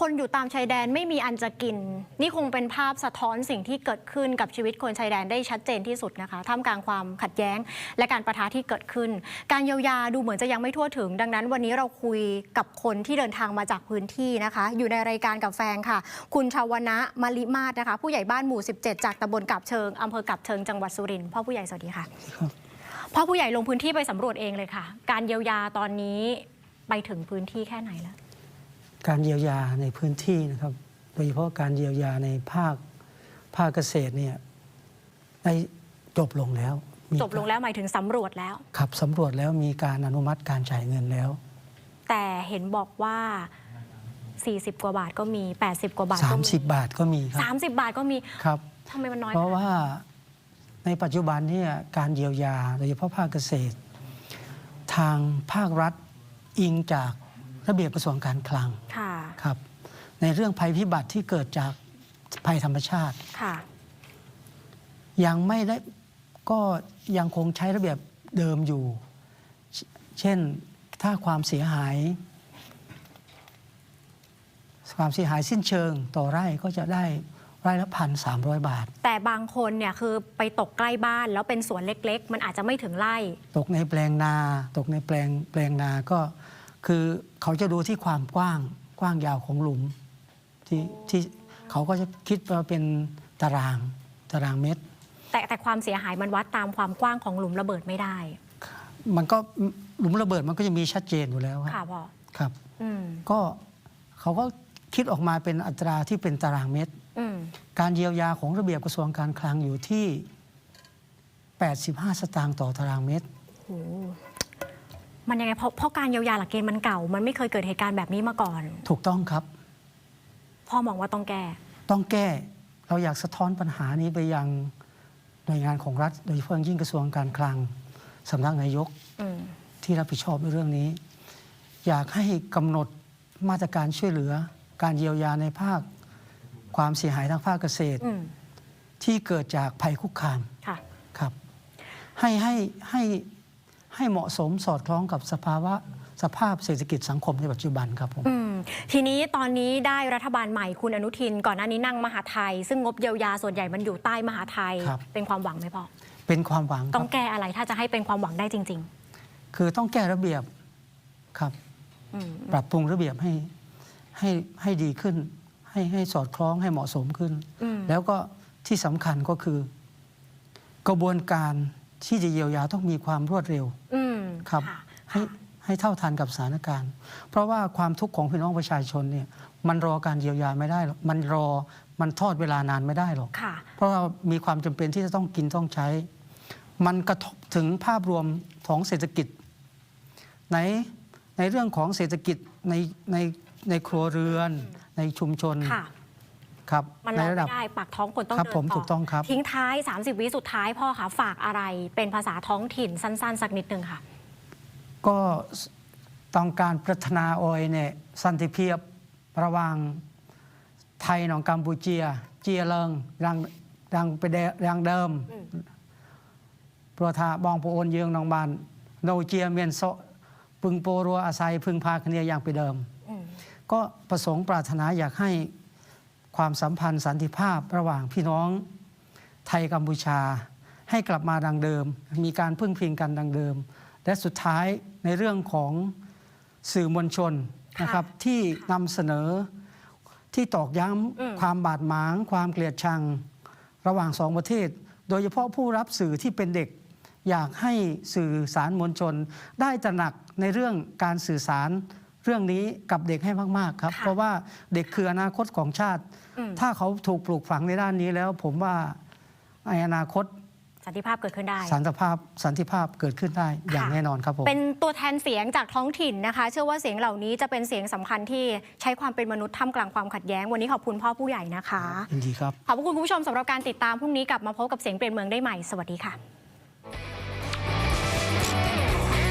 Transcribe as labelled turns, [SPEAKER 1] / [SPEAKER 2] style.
[SPEAKER 1] คนอยู่ตามชายแดนไม่มีอันจะกิน นี่คงเป็นภาพสะท้อนสิ่งที่เกิดขึ้นกับชีวิตคนชายแดนได้ชัดเจนที่สุดนะคะท่ามกลางความขัดแย้ง และการประทะที่เกิดขึ้น การเยียวยาดูเหมือนจะยังไม่ทั่วถึง ดังนั้นวันนี้เราคุยกับคนที่เดินทางมาจากพื้นที่นะคะ อยู่ในรายการกับแฟนค่ะ คุณชาวนะมาริมาศนะคะ ผู้ใหญ่บ้านหมู่ 17 จากตำบลกับเชิงอำเภอกับเชิงจังหวัดสุรินทร์พ่อผู้ใหญ่สวัสดีค่ะพ่อผู้ใหญ่ลงพื้นที่ไปสำรวจเองเลยค่ะ การเยียวยาตอนนี้ไปถึงพื้นที่แค่ไหนแล้ว
[SPEAKER 2] การเยียวยาในพื้นที่นะครับ โดยเฉพาะการเยียวยาในภาคภาคเกษตรเนี่ยได้จบลงแล้วมี
[SPEAKER 1] จบลงแล้วหมายถึงสำรวจแล้ว
[SPEAKER 2] ขับสำรวจแล้วมีการอนุมัติการจ่ายเงินแล้ว
[SPEAKER 1] แต่เห็นบอกว่า 40 กว่าบาทก็มี 80 กว่าบาทก็มี
[SPEAKER 2] 30 บาทก็มีครับ
[SPEAKER 1] 30 บาทก็มี
[SPEAKER 2] ครับ
[SPEAKER 1] ทำไมมันน้อย
[SPEAKER 2] เพราะ
[SPEAKER 1] ขนดนั้น
[SPEAKER 2] ว่าในปัจจุบันเนี่ยการเยียวยาโดยเฉพาะภาคเกษตร ทางภาครัฐอิงจาก ระเบียบกระทรวงการคลัง
[SPEAKER 1] ค่ะ
[SPEAKER 2] ครับ ในเรื่องภัยพิบัติที่เกิดจากภัยธรรมชาติ
[SPEAKER 1] ค่ะ
[SPEAKER 2] ยังไม่ได้ก็ยังคงใช้ระเบียบเดิมอยู่เชเช่นถ้าความเสียหาย ความเสียหายสิ้นเชิงต่อไร่ก็จะได้ไร่ละพันสามร้อยบาท
[SPEAKER 1] แต่บางคนเนี่ยคือไปตกใกล้บ้านแล้วเป็นสวนเล็ก ๆ มันอาจจะไม่ถึงไร่
[SPEAKER 2] ตกในแปลงนา ตกในแปลงแปลงนาก็ คือเขาจะดูที่ความกว้างกว้างยาวของหลุม ที่ที่เขาก็จะคิดว่าเป็นตารางตารางเมตร
[SPEAKER 1] แต่แต่ความเสียหายมันวัดตามความกว้างของหลุมระเบิดไม่ได้
[SPEAKER 2] มันก็หลุมระเบิดมันก็จะมีชัดเจนอยู่แล้วค
[SPEAKER 1] ค่ะ
[SPEAKER 2] รับ
[SPEAKER 1] พ่อ
[SPEAKER 2] ครับ
[SPEAKER 1] อืม
[SPEAKER 2] ก็เขาก็คิดออกมาเป็นอัตราที่เป็นตารางเมตร
[SPEAKER 1] อืม
[SPEAKER 2] การเยียวยาของระเบียบกระทรวงการคลังอยู่ที่ 85 สตางค์ต่อตารางเมตร
[SPEAKER 1] โห มันยังไงเพราะเพราะการเยียวยาหลักเกณฑ์มันเก่า มันไม่เคยเกิดเหตุการณ์แบบนี้มาก่อน
[SPEAKER 2] ถูกต้องครับ
[SPEAKER 1] พ่อมองว่าต้องแก้
[SPEAKER 2] ต้องแก้เราอยากสะท้อนปัญหานี้ไปยังหน่วยงานของรัฐ โดยเฉพาะอย่างยิ่งกระทรวงการคลังสำนักนายก
[SPEAKER 1] อืม
[SPEAKER 2] ที่รับผิดชอบในเรื่องนี้ อยากให้กำหนดมาตรการช่วยเหลือ การเยียวยาในภาค ความเสียหายทางภาคเกษตร
[SPEAKER 1] อืม
[SPEAKER 2] ที่เกิดจากภัยคุกคาม
[SPEAKER 1] ค่ะ
[SPEAKER 2] ครับ ให้ให้ให้ ให้เหมาะสมสอดคล้องกับสภาวะสภาพเศรษฐกิจสังคมในปัจจุบันครับผม
[SPEAKER 1] อืมทีนี้ตอนนี้ได้รัฐบาลใหม่คุณอนุทิน ก่อนหน้านี้นั่งมหาไทย ซึ่งงบเยียวยาส่วนใหญ่มันอยู่ใต้มหาไทย
[SPEAKER 2] ครับ
[SPEAKER 1] เป็นความหวังไหมพ่อ
[SPEAKER 2] เป็นความหวังค
[SPEAKER 1] ต้
[SPEAKER 2] รั
[SPEAKER 1] อบงแก้อะไรถ้าจะให้เป็นความหวังได้จริง
[SPEAKER 2] คือต้องแก้ระเบียบครับ
[SPEAKER 1] ๆอืม
[SPEAKER 2] ปรับปรุงระเบียบให้ให้ให้ดีขึ้น ให้ให้สอดคล้องให้เหมาะสมขึ้น
[SPEAKER 1] อืม
[SPEAKER 2] แล้วก็ที่สำคัญก็คือกระบวนการ ที่จะเยียวยาต้องมีความรวดเร็ว
[SPEAKER 1] อืม
[SPEAKER 2] ครับ
[SPEAKER 1] ค่ะ
[SPEAKER 2] ให้ให้เท่าทันกับสถานการณ์ เพราะว่าความทุกข์ของพี่น้องประชาชนเนี่ยมันรอการเยียวยาไม่ได้หรอกมันรอมันทอดเวลานานไม่ได้หรอก
[SPEAKER 1] ค่ะ
[SPEAKER 2] เพราะว่ามีความจำเป็นที่จะต้องกินต้องใช้ มันกระทบถึงภาพรวมของเศรษฐกิจในในเรื่องของเศรษฐกิจในในในครัวเรือนในชุมชน
[SPEAKER 1] ค่ะ
[SPEAKER 2] ครับ
[SPEAKER 1] มัน
[SPEAKER 2] ใน
[SPEAKER 1] รอ
[SPEAKER 2] ระดั
[SPEAKER 1] ไม่
[SPEAKER 2] บ
[SPEAKER 1] ได้ปากท้องคนต้อง
[SPEAKER 2] ครับ
[SPEAKER 1] เดิน
[SPEAKER 2] ผม
[SPEAKER 1] ต่
[SPEAKER 2] ถูกต้องครับ
[SPEAKER 1] ทิ้งท้าย 30 วิสุดท้ายพ่อคะฝากอะไรเป็นภาษาท้องถิ่นสั้น ๆ สักนิดนึงค่ะ
[SPEAKER 2] ก็ต้องการพัฒนาออยเนี่ยสันติเพียบระหว่างไทยหนองกัมพูเจีย เจียเลิงรังรังไปเดรังเดิม
[SPEAKER 1] อืม
[SPEAKER 2] เพราะถ้าบองปโอนเยืองหนองบานโนเจียเมียนโซะพึงโปรัวอาศัยพึงพาคเนียอย่างไปเดิม
[SPEAKER 1] อืม
[SPEAKER 2] ก็ประสงค์ปรารถนาอยากให้ ความสัมพันธ์สันติภาพระหว่างพี่น้องไทยกัมพูชา ให้กลับมาดังเดิม มีการพึ่งพิงกันดังเดิม และสุดท้ายในเรื่องของสื่อมวลชนนะครับที่นำเสนอที่ตอกย้
[SPEAKER 1] อืมำ
[SPEAKER 2] ความบาดหมาง ความเกลียดชังระหว่างสองประเทศ โดยเฉพาะผู้รับสื่อที่เป็นเด็ก อยากให้สื่อสารมวลชน ได้ตระหนักในเรื่องการสื่อสาร เรื่องนี้กับเด็กให้มาก ๆ ครับ
[SPEAKER 1] ค่ะ
[SPEAKER 2] เพราะว่าเด็กคืออนาคตของชาติ
[SPEAKER 1] อืม
[SPEAKER 2] ถ้าเขาถูกปลูกฝังในด้านนี้แล้ว ผมว่าในอนาคต
[SPEAKER 1] สันติภาพเกิดขึ้นได้
[SPEAKER 2] สันติภาพสันติภาพเกิดขึ้นได้อย่าง
[SPEAKER 1] ค่ะ
[SPEAKER 2] แน่นอนครับผม
[SPEAKER 1] เป็นตัวแทนเสียงจากท้องถิ่นนะคะ เชื่อว่าเสียงเหล่านี้จะเป็นเสียงสำคัญที่ใช้ความเป็นมนุษย์ท่ามกลางความขัดแย้ง วันนี้ขอบคุณพ่อผู้ใหญ่นะคะ
[SPEAKER 2] ยินดีครับ
[SPEAKER 1] ขอบคุณคุณผู้ชมสำหรับการติดตามพรุ่งนี้กลับมาพบกับเสียงเปลี่ยนเมืองได้ใหม่ สวัสดีค่ะ